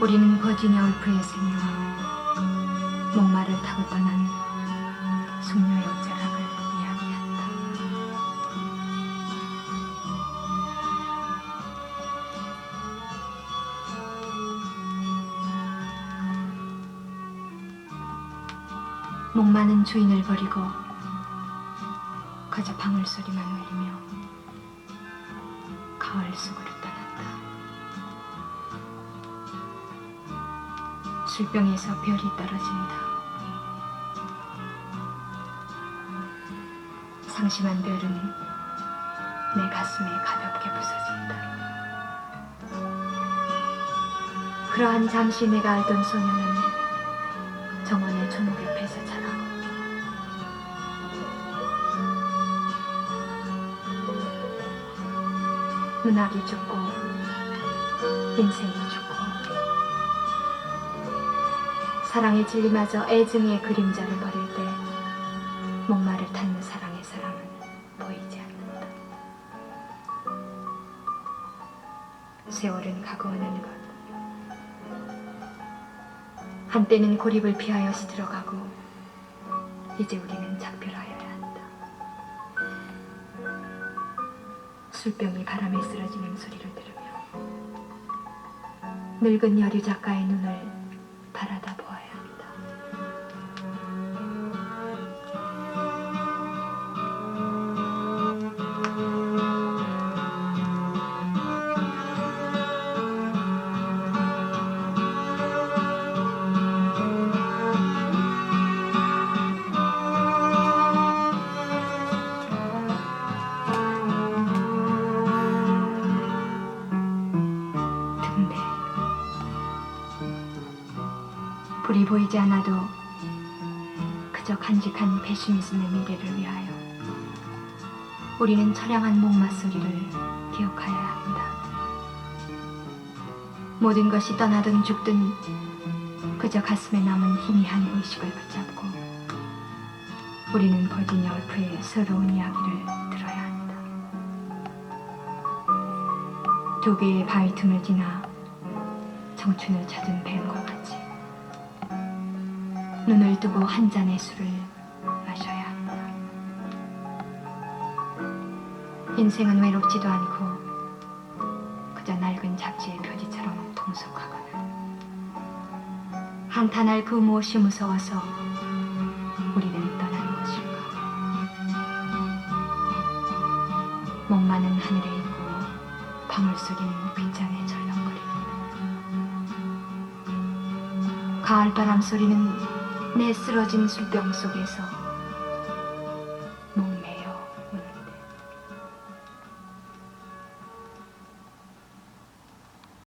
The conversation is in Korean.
우리는 버지니아 울프의 생애와 목마를 타고 떠난 숙녀의 어쩌락을 이야기한다. 목마는 주인을 버리고 그저 방울 소리만 울리며 가을 속으로 술병에서 별이 떨어진다. 상심한 별은 내 가슴에 가볍게 부서진다. 그러한 잠시 내가 알던 소녀는 정원의 초목 옆에서 자라고 눈알이 죽고 인생이 사랑의 진리마저 애증의 그림자를 버릴 때 목마를 탔는 사랑의 사람은 보이지 않는다. 세월은 가고 오는 것. 한때는 고립을 피하여 시들어가고 이제 우리는 작별하여야 한다. 술병이 바람에 쓰러지는 소리를 들으며 늙은 여류 작가의 눈을 바라다. 불이 보이지 않아도 그저 간직한 배시미즘의 미래를 위하여 우리는 처량한 목마 소리를 기억하여야 합니다. 모든 것이 떠나든 죽든 그저 가슴에 남은 희미한 의식을 붙잡고 우리는 버지니아 울프의 서러운 이야기를 들어야 한다. 두 개의 바위 틈을 지나 청춘을 찾은 뱀과 같이 눈을 뜨고 한 잔의 술을 마셔야 한다. 인생은 외롭지도 않고 그저 낡은 잡지의 표지처럼 통속하거나 한탄할 그 무엇이 무서워서 우리는 떠나는 것일까? 목마는 하늘에 있고 방울 소리는 빗장에 절렁거린다. 가을 바람 소리는 내 쓰러진 술병 속에서